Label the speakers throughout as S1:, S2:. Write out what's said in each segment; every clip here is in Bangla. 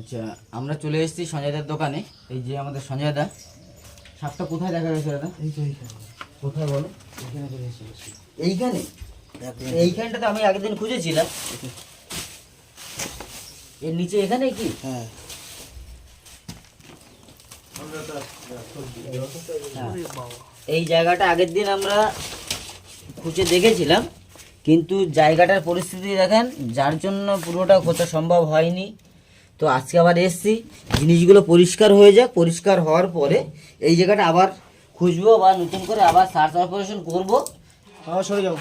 S1: আচ্ছা আমরা চলে এসেছি সঞ্জয়দার দোকানে। এই যে আমাদের সঞ্জয়দা। সাপটা কোথায় দেখা গেছে দাদা? কোথায় বলো? এখানে চলে এসেছি। এইখানে? এইখানটা তো আমি আগের দিন খুঁজেছিলাম। এর নিচে এখানে কি? হ্যাঁ। এই জায়গাটা আগের দিন আমরা খুঁজে দেখেছিলাম কিন্তু জায়গাটার পরিস্থিতি দেখেন যার জন্য পুরোটা খোঁজা সম্ভব হয়নি। তো আজকে আবার এসছি জিনিসগুলো পরিষ্কার হয়ে যাক পরিষ্কার হওয়ার পরে এই জায়গাটা আবার খুঁজবো বা নতুন করে আবার সার্চ অপারেশন করব।
S2: সরে যাও।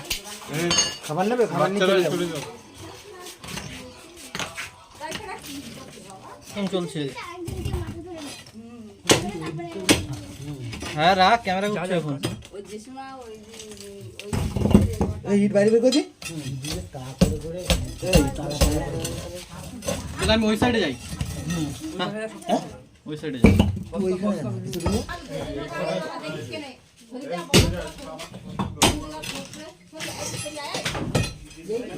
S2: খাবার নেবে? খাবার নিয়ে চলে যাও। কেমন চলছে। হ্যাঁ রাখ ক্যামেরা করছে এখন। এই ইট বাইরে বের করছি। তাহলে আমি ওই সাইডে যাই। হ্যাঁ? ওই সাইডে যাই।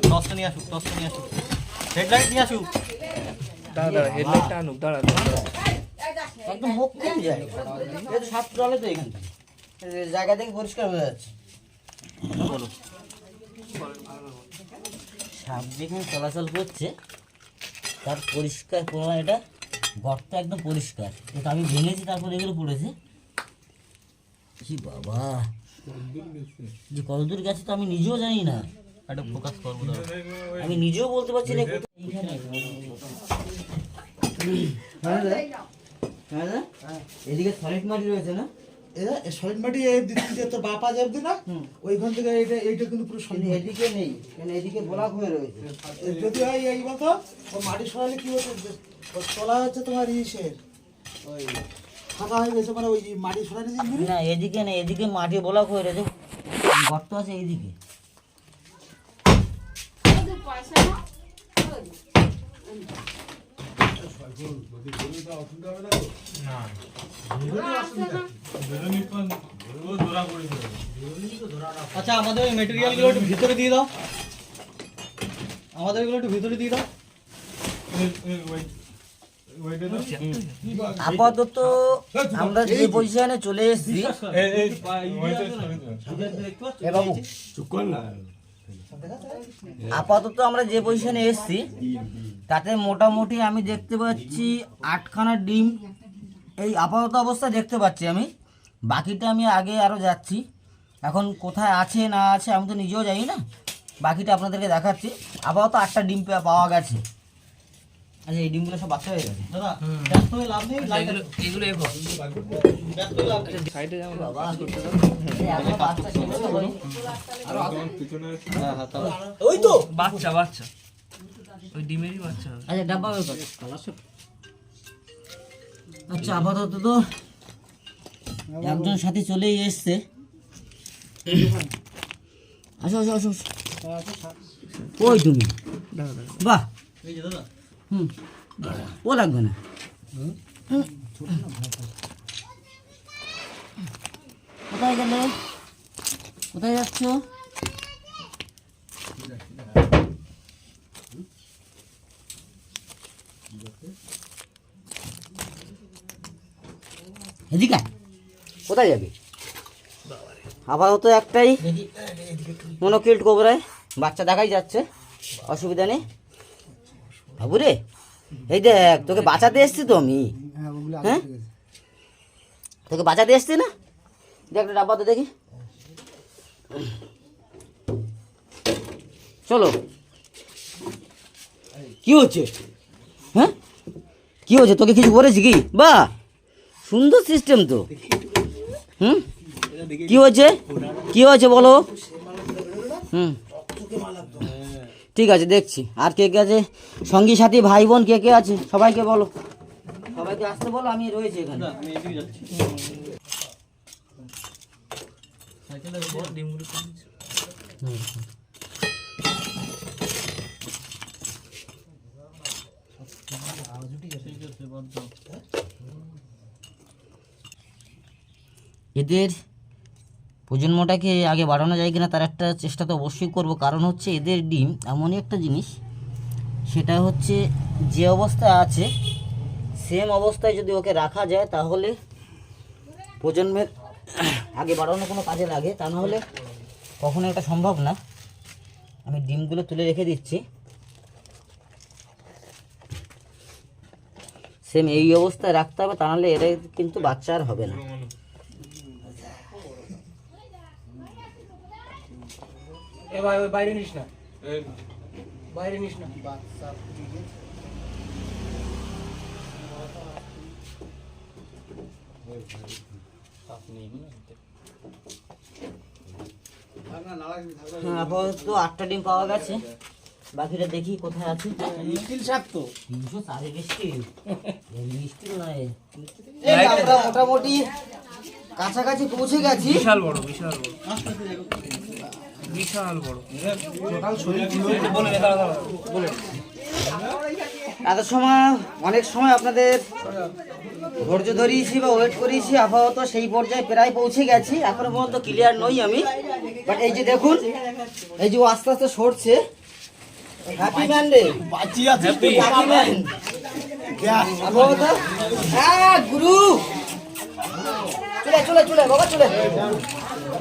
S2: টসটা নিয়ে আসুক টসটা নিয়ে আসুক। হেডলাইট নিয়ে আসুক।
S3: দাঁড়া দাঁড়া হেডলাইটটা আনুক দাঁড়া দাঁড়া।
S1: একদম মুখ যায় এটা তো সাপ চলে তো এখানটা এই জায়গা থেকে পরিষ্কার হয়ে যাচ্ছে। বলো সাপ যেখানে চলাচল করছে তার পরিষ্কার পুরো এটা গর্ত একদম পরিষ্কার। এটা আমি ভেঙেছি তারপর এগুলো পড়েছে। কি বাবা। যে কতদূর গেছে তো আমি নিজেও জানি না।
S2: একটা ফোকাস করব
S1: আমি নিজেও বলতে পারছি না এইখানে। হ্যাঁ দাদা? হ্যাঁ। এদিকে সলিড মাটি রয়েছে না?
S4: সলিড মাটি এই দিকে তোর বাপা যাবে না?
S1: হুম।
S4: ওইখান থেকে এইটা এইটা কিন্তু পুরো সলিড
S1: এদিকে নেই কেন এদিকে ব্লক হয়ে রয়েছে?
S4: যদি হয় এই মতো ও মাটি সরালে কি তোলা হচ্ছে তোমার ইসের ওই। ফাঁকা হয়ে গেছে মানে ওই মাটি সরালে
S1: না এদিকে নেই এদিকে মাটি ব্লক হয়ে রয়েছে। গর্ত আছে এইদিকে।
S2: আচ্ছা আমাদের ওই মেটেরিয়ালগুলো একটু ভিতরে দিয়ে দাও। আমাদের এগুলো একটু ভিতরে দিয়ে দাও।
S1: আপাতত আমরা যে পজিশনে চলে এসেছি আপাতত আমরা যে পজিশনে এসেছি তাতে মোটামুটি আমি দেখতে পাচ্ছি আটখানা ডিম। এই আপাতত অবস্থা দেখতে পাচ্ছি আমি। বাকিটা আমি আগে আরও যাচ্ছি। এখন কোথায় আছে না আছে আমি তো নিজেও জানি না। বাকিটা আপনাদেরকে দেখাচ্ছি। আপাতত আটটা ডিম পাওয়া গেছে। আচ্ছা এই ডিমগুলো সব বাচ্চা হয়ে গেছে।
S2: দাদা ব্যস্ত হয়ে লাভ নেই
S3: এগুলো এগুলো
S2: ব্যস্ত হয়ে লাভ নেই।
S3: সাইডে যাও না
S1: এই এখনও বাচ্চা ছিল তো বলি।
S2: হ্যাঁ হ্যাঁ
S4: ওই তো!
S3: বাচ্চা বাচ্চা। ওই ডিমেরই বাচ্চা
S1: আচ্ছা ডাব্বা বের কর আচ্ছা আপাতত তো একজন সাথী চলেই এসছে। আসো আসো আসো তুমি। বাহ। হুম। ও লাগবে না। কোথায় গেলে? কোথায় যাচ্ছ এদিকে আয়। কোথায় যাবি? আপাতত একটাই মনোকিল্ট কোবরায় বাচ্চা দেখাই যাচ্ছে, অসুবিধা নেই। বাবু রে এই দেখ, তোকে বাঁচাতে এসছি তো আমি।
S4: হ্যাঁ?
S1: তোকে বাঁচাতে এসছি না? দেখ একটা ডাব্বাতে দেখি। চলো। কি হচ্ছে? হ্যাঁ? কি হচ্ছে? তোকে কিছু বলেছি কি? বা সুন্দর সিস্টেম তো। হুম? কি হয়েছে? কি হয়েছে বলো? হুম। ঠিক আছে দেখছি। আর কে কে আছে? সঙ্গী সাথী ভাই বোন কে কে আছে? সবাইকে বলো। সবাইকে আসতে বলো আমি রয়েছি এখানে।
S2: আমি এদিকে যাচ্ছি সাইকেলটা বের কর।
S3: ডিমগুলো কোন দিকে?
S2: ঠিক আছে বাদ দাও
S1: এদের প্রজন্মটাকে আগে বাড়ানো যায় কিনা তার একটা চেষ্টা তো অবশ্যই করব। কারণ হচ্ছে এদের ডিম এমনই একটা জিনিস, সেটা হচ্ছে যে অবস্থায় আছে সেম অবস্থায় যদি ওকে রাখা যায় তাহলে প্রজন্মের আগে বাড়ানো কোনো কাজে লাগে। তা না হলে কখনো এটা সম্ভব না। আমি ডিমগুলো তুলে রেখে দিচ্ছি। সেম এই অবস্থায় রাখতে হবে, তা নাহলে এটা কিন্তু বাচ্চা আর হবে না।
S2: এ ভাই ওই বাইরে নিস না। বাইরে নিস না।
S1: হ্যাঁ, আপাতত আটটা ডিম পাওয়া গেছে। বাকিটা দেখি কোথায় আছে।
S4: স্টিল সাপ তো।
S1: বৃষ্টি বৃষ্টি নয়।
S4: মোটামুটি কাছাকাছি পৌঁছে গেছি।
S3: বিশাল বড় বিশাল বড়। বিশাল বড়।
S1: এত সময় অনেক সময় আপনাদের ধৈর্য ধরিয়েছি বা ওয়েট করিয়েছি আপাতত সেই পর্যায়ে প্রায় পৌঁছে গেছি। এখনও পর্যন্ত ক্লিয়ার নই আমি। বাট এই যে দেখুন এই যে আস্তে আস্তে সরছে। হ্যাপি ম্যান রে।
S4: বাঁচি
S1: হ্যাপি ম্যান হ্যাঁ গুরু। চলে চলে চলে বাবা চলে।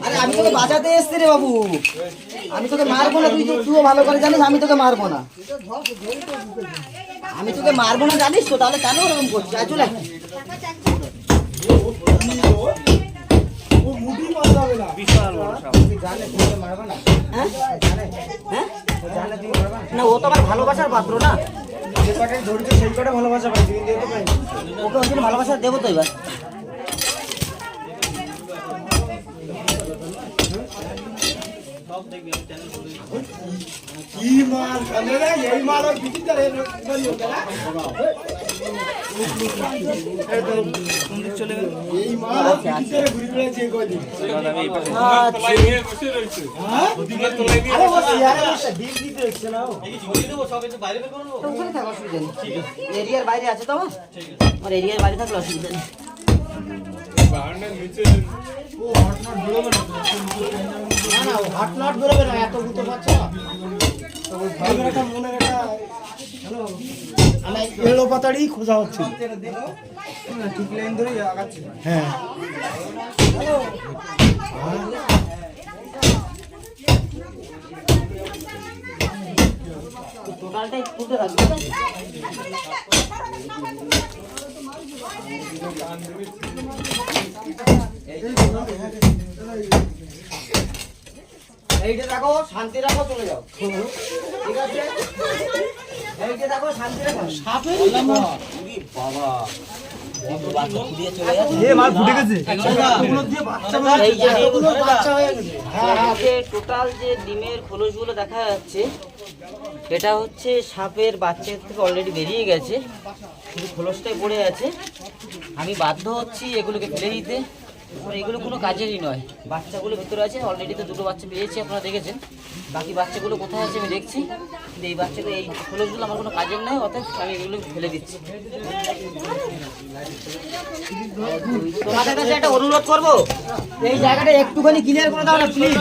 S1: আরে আমি তোকে বাঁচাতে এসছি রে বাবু। আমি তোকে মারবো না তুই তো তুইও ভালো করে জানিস আমি তোকে মারবো না। আমি তোকে মারবো না জানিস তো তাহলে কেন ওরকম করছিস? আয় চলে
S4: না
S1: হ্যাঁ? হ্যাঁ? ও তো আমার ভালোবাসার পাত্র না। ওকে ওই ভালোবাসা দেবো তো এবার।
S4: কি মাল? এই
S3: চলে গেল?
S4: এই মাল ঘুরে বেড়াচ্ছে
S1: আচ্ছা।
S4: হ্যাঁ আরে ও সিয়ারে বসে ডিম দিতে হচ্ছে না ও।
S1: ওখানে থাকো অসুবিধা নেই। এরিয়ার বাইরে আছে তো আমার এরিয়ার বাইরে থাকলে অসুবিধা নেই।
S4: না না হট নট বেরোবে না এত একটা হ্যালো আমি এলো পাতাড়ি খোঁজা হচ্ছে ঠিক লাইন ধরে আগাচ্ছি হ্যাঁ
S1: টোটালটাই থাকবে তো? এইটা দেখো শান্তি রাখো চলে যাও। ঠিক আছে? এইটা দেখো শান্তি রাখো।
S4: সাপের
S1: বাবা
S4: হয়ে হ্যাঁ হ্যাঁ।
S1: টোটাল যে ডিমের খোলসগুলো দেখা যাচ্ছে এটা হচ্ছে সাপের বাচ্চার থেকে অলরেডি বেরিয়ে গেছে, শুধু খোলসটাই পড়ে আছে। আমি বাধ্য হচ্ছি এগুলোকে ফেলে দিতে। এগুলো কোনো কাজেরই নয়। বাচ্চাগুলো ভিতরে আছে অলরেডি তো দুটো বাচ্চা পেয়েছি আপনারা দেখেছেন। বাকি বাচ্চাগুলো কোথায় আছে আমি দেখছি। কিন্তু এই বাচ্চাগুলো এই খোলসগুলো আমার কোনো কাজের নয় অর্থাৎ আমি এগুলো ফেলে দিচ্ছি। তোমাদের কাছে একটা অনুরোধ করব? এই জায়গাটা একটুখানি ক্লিয়ার করে দাও না প্লিজ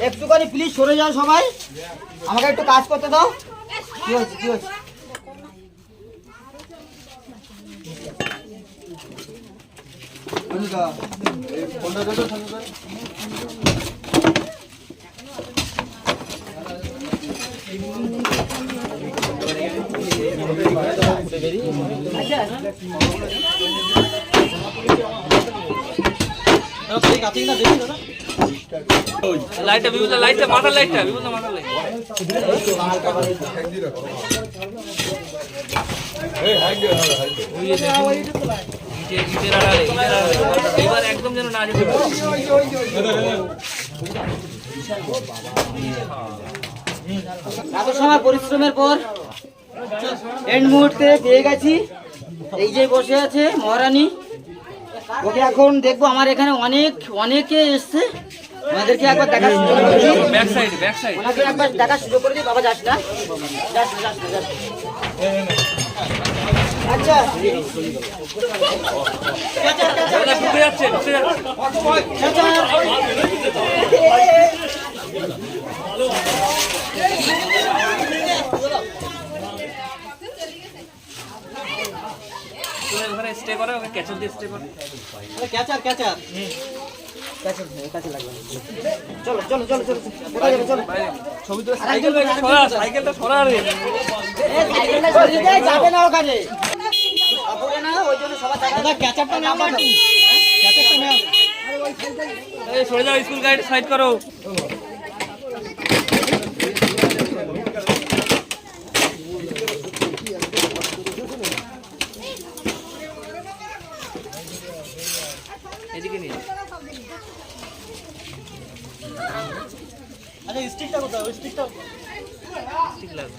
S1: একটুখানি প্লিজ সরে যাও সবাই। আমাকে একটু কাজ করতে দাও। কি হচ্ছে কি হচ্ছে
S3: লাইটটা লাইটটা লাইট। এবার একদম যেন
S1: সময় পরিশ্রমের পর এন্ড মুহূর্তে পেয়ে গেছি। এই যে বসে আছে মহারানী ওকে এখন দেখব আমার এখানে অনেক অনেকে এসছে। ওনাদেরকে একবার দেখার সুযোগ করে দিই। ওনাকে একবার দেখার সুযোগ করে দিই। বাবা যাস না। যাস না যাস না যাস না। আচ্ছা
S3: ঢুকে যাচ্ছে ঢুকে যাচ্ছে তুমি ওখানে স্টে করো ওখানে ক্যাচের দিয়ে স্টে করো।
S1: ক্যাচার ক্যাচার
S3: ছবি তো সাইকেলটা রে।
S1: যাবে না ওখানে
S3: সরে যাও স্কুল গাইড সাইড করো এদিকে নিয়ে
S4: আচ্ছা স্টিকটা কোথায় ওই স্টিকটা
S3: ঠিক লাগবে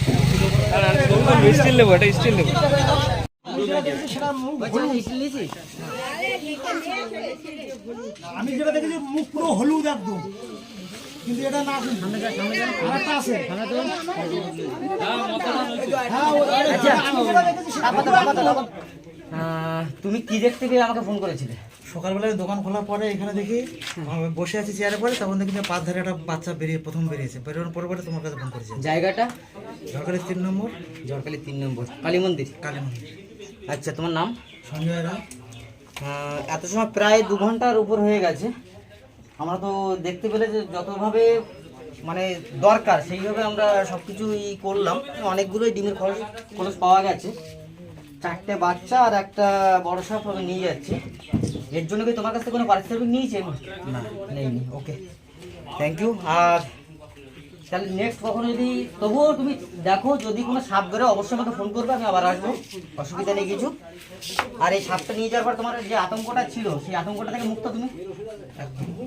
S3: স্টিল নেব এটা স্টিল নেব
S4: আমি যেটা দেখেছি মুখ পুরো হলুদ একদম কিন্তু এটা না আরেকটা আছে হ্যাঁ,
S1: তুমি কি দেখতে পেয়ে আমাকে ফোন করেছিলে
S5: সকালবেলায় দোকান খোলার পরে এখানে দেখি বসে আছি চেয়ারে পরে তখন দেখি পাঁচ ধারে একটা বাচ্চা বেরিয়ে প্রথম বেরিয়েছে। বেরোনোর পরে পরে তোমার কাছে ফোন করেছে।
S1: জায়গাটা?
S5: সরকারি তিন নম্বর।
S1: ঝড়খালি তিন নম্বর। কালী মন্দির?
S5: কালী মন্দির।
S1: আচ্ছা তোমার নাম?
S5: সঞ্জয় রায়
S1: এত সময় প্রায় দু ঘণ্টার উপর হয়ে গেছে। আমরা তো দেখতে পেলে যে যতভাবে মানে দরকার সেইভাবে আমরা সব কিছুই করলাম। অনেকগুলোই ডিমের খরচ খরচ পাওয়া গেছে। চারটে বাচ্চা আর একটা বড় সাপ আমি নিয়ে যাচ্ছি। এর জন্য কি তোমার কাছ থেকে কোনো পারিশ্রমিক নিয়েছেন না। নেইনি ওকে থ্যাংক ইউ আর তাহলে নেক্সট কখনো যদি তবুও তুমি দেখো যদি কোনো সাপ বেরো অবশ্যই আমাকে ফোন করবে আমি আবার আসব। অসুবিধা নেই কিছু। আর এই সাপটা নিয়ে যাওয়ার পর তোমার যে আতঙ্কটা ছিল সেই আতঙ্কটা থেকে মুক্ত তুমি।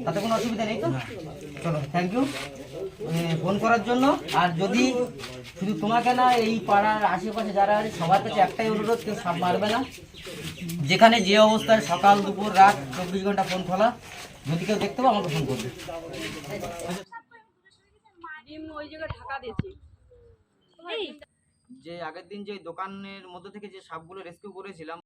S1: তাতে কোনো অসুবিধা নেই তো? চলো থ্যাংক ইউ ফোন করার জন্য। আর যদি শুধু তোমাকে না এই পাড়ার আশেপাশে যারা আছে সবার কাছে একটাই অনুরোধ কেউ সাপ মারবে না। যেখানে যে অবস্থায় সকাল দুপুর রাত চব্বিশ ঘণ্টা ফোন খোলা, যদি কেউ দেখতে পাবো আমাকে ফোন করবে। যে আগের দিন যে দোকানের মধ্যে থেকে যে সাপগুলো রেস্কিউ করেছিলাম